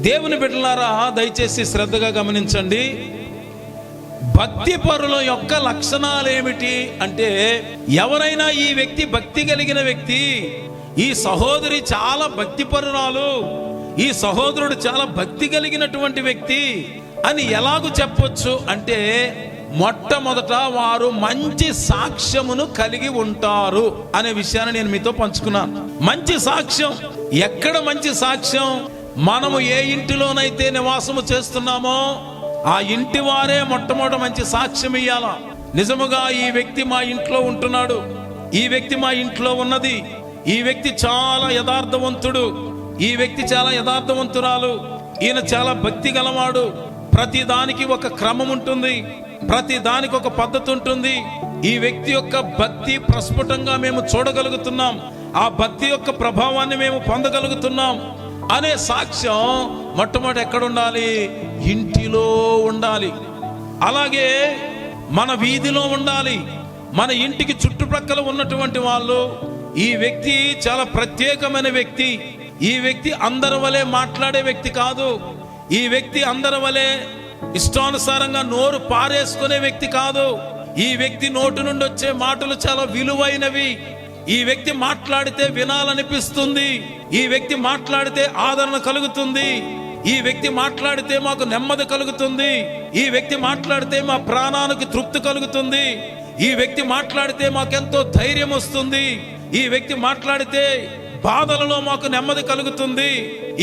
దేవుని బిడ్డలారా దయచేసి శ్రద్ధగా గమనించండి. భక్తి పరుల యొక్క లక్షణాలు ఏమిటి అంటే ఎవరైనా ఈ వ్యక్తి భక్తి కలిగిన వ్యక్తి ఈ సహోదరి చాలా భక్తి పరురాలు ఈ సహోదరుడు చాలా భక్తి కలిగినటువంటి వ్యక్తి అని ఎలాగూ చెప్పొచ్చు అంటే మొట్టమొదట వారు మంచి సాక్ష్యమును కలిగి ఉంటారు అనే విషయాన్ని నేను మీతో పంచుకున్నాను. మంచి సాక్ష్యం. ఎక్కడ మంచి సాక్ష్యం? మనము ఏ ఇంటిలోనైతే నివాసము చేస్తున్నామో ఆ ఇంటి వారే మొట్టమొదట మంచి సాక్ష్యం ఇయ్యాల. నిజముగా ఈ వ్యక్తి మా ఇంట్లో ఉంటున్నాడు. ఈ వ్యక్తి మా ఇంట్లో ఉన్నది. ఈ వ్యక్తి చాలా యథార్థవంతుడు. ఈ వ్యక్తి చాలా యథార్థవంతురాలు. ఈయన చాలా భక్తి గలవాడు. ప్రతి దానికి ఒక క్రమం ఉంటుంది. ప్రతి దానికి ఒక పద్ధతి ఉంటుంది. ఈ వ్యక్తి యొక్క భక్తి ప్రస్ఫుటంగా మేము చూడగలుగుతున్నాం. ఆ భక్తి యొక్క ప్రభావాన్ని మేము పొందగలుగుతున్నాం. అనే సాక్ష్యం మొట్టమొదటి ఎక్కడ ఉండాలి ఇంటిలో ఉండాలి. అలాగే మన వీధిలో ఉండాలి. మన ఇంటికి చుట్టుప్రక్కల ఉన్నటువంటి వాళ్ళు ఈ వ్యక్తి చాలా ప్రత్యేకమైన వ్యక్తి. ఈ వ్యక్తి అందరి వలె మాట్లాడే వ్యక్తి కాదు. ఈ వ్యక్తి అందరి వలె ఇష్టానుసారంగా నోరు పారేసుకునే వ్యక్తి కాదు. ఈ వ్యక్తి నోటి నుండి వచ్చే మాటలు చాలా విలువైనవి. ఈ వ్యక్తి మాట్లాడితే వినాలనిపిస్తుంది. ఈ వ్యక్తి మాట్లాడితే ఆదరణ కలుగుతుంది. ఈ వ్యక్తి మాట్లాడితే మాకు నెమ్మది కలుగుతుంది. ఈ వ్యక్తి మాట్లాడితే మా ప్రాణానికి తృప్తి కలుగుతుంది. ఈ వ్యక్తి మాట్లాడితే మాకెంతో ధైర్యం వస్తుంది. ఈ వ్యక్తి మాట్లాడితే బాధలలో మాకు నెమ్మది కలుగుతుంది.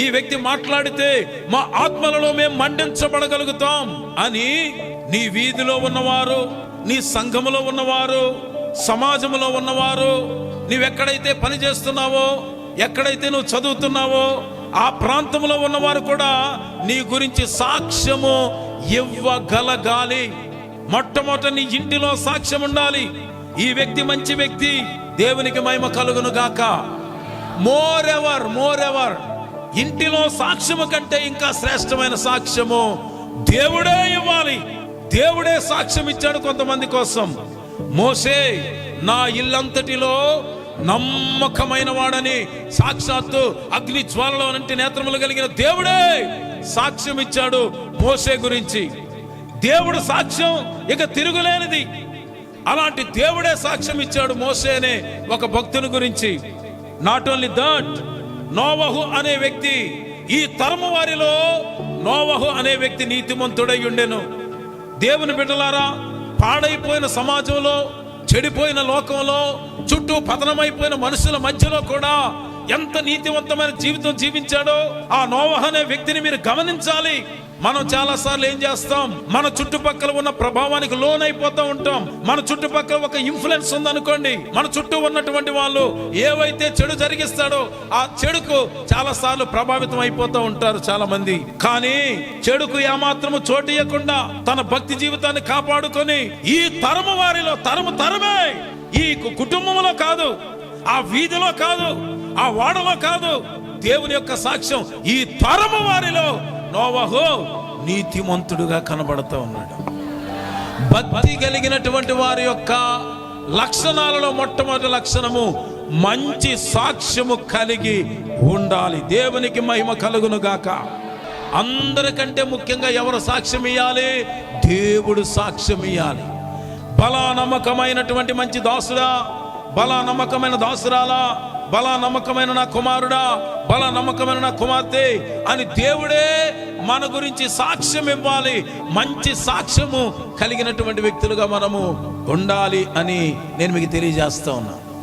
ఈ వ్యక్తి మాట్లాడితే మా ఆత్మలలో మేము మండించబడగలుగుతాం అని నీ వీధిలో ఉన్నవారు నీ సంఘములో ఉన్నవారు సమాజంలో ఉన్నవారు నీవెక్కడైతే పని చేస్తున్నావో ఎక్కడైతే నువ్వు చదువుతున్నావో ఆ ప్రాంతంలో ఉన్నవారు కూడా నీ గురించి సాక్ష్యము ఇవ్వగలగాలి. మొట్టమొదట నీ ఇంటిలో సాక్ష్యం ఉండాలి. ఈ వ్యక్తి మంచి వ్యక్తి దేవునికి మహిమ కలుగును గాక. మోర్ ఎవర్ మోర్ ఎవర్ ఇంటిలో సాక్ష్యము కంటే ఇంకా శ్రేష్టమైన సాక్ష్యము దేవుడే ఇవ్వాలి. దేవుడే సాక్ష్యం ఇచ్చాడు కొంతమంది కోసం. మోసే నా ఇల్లంతటిలో నమ్మకమైన వాడని సాక్షాత్తు అగ్ని జ్వాలలో నుండి నేత్రములు కలిగిన దేవుడే సాక్ష్యం ఇచ్చాడు మోసే గురించి. దేవుడు సాక్ష్యం ఇక తిరుగులేనిది. అలాంటి దేవుడే సాక్ష్యం ఇచ్చాడు మోసే అనే ఒక భక్తుని గురించి. నాట్ ఓన్లీ దట్ నోవహు అనే వ్యక్తి ఈ తరము వారిలో నోవహు అనే వ్యక్తి నీతిమంతుడై ఉండెను. దేవుని బిడ్డలారా పాడైపోయిన సమాజంలో చెడిపోయిన లోకంలో చుట్టూ పతనమైపోయిన మనుషుల మధ్యలో కూడా ఎంత నీతివంతమైన జీవితం జీవించాడో ఆ నోవహ అనే వ్యక్తిని మీరు గమనించాలి. మనం చాలా సార్లు ఏం చేస్తాం? మన చుట్టుపక్కల ఉన్న ప్రభావానికి లోన్ అయిపోతూ ఉంటాం. మన చుట్టుపక్కల ఒక ఇన్ఫ్లుయెన్స్ ఉందనుకోండి. మన చుట్టూ ఉన్నటువంటి వాళ్ళు ఏవైతే చెడు జరిగిస్తాడో ఆ చెడుకు చాలా సార్లు ప్రభావితం అయిపోతూ ఉంటారు చాలా మంది కానీ చెడుకు ఏమాత్రము చోటు ఇవ్వకుండా తన భక్తి జీవితాన్ని కాపాడుకొని ఈ తరము వారిలో తరము తరమే. ఈ కుటుంబంలో కాదు ఆ వీధిలో కాదు ఆ వాడలో కాదు దేవుని యొక్క సాక్ష్యం ఈ తరము వారిలో నోవహు నీతిమంతుడుగా కనబడుతూ ఉన్నాడు. భక్తి కలిగినటువంటి వారి యొక్క లక్షణాలలో మొట్టమొదటి లక్షణము మంచి సాక్ష్యము కలిగి ఉండాలి. దేవునికి మహిమ కలుగును గాక. అందరికంటే ముఖ్యంగా ఎవరు సాక్ష్యం ఇవ్వాలి దేవుడు సాక్ష్యం ఇవ్వాలి బలా నమ్మకమైనటువంటి మంచి దాసుడా బలా నమ్మకమైన దాసురాలా బలా నమ్మకమైన నా కుమారుడా బల నమ్మకమైన నా కుమార్తె అని దేవుడే మన గురించి సాక్ష్యం ఇవ్వాలి. మంచి సాక్ష్యము కలిగినటువంటి వ్యక్తులుగా మనము ఉండాలి అని నేను మీకు తెలియజేస్తా ఉన్నాను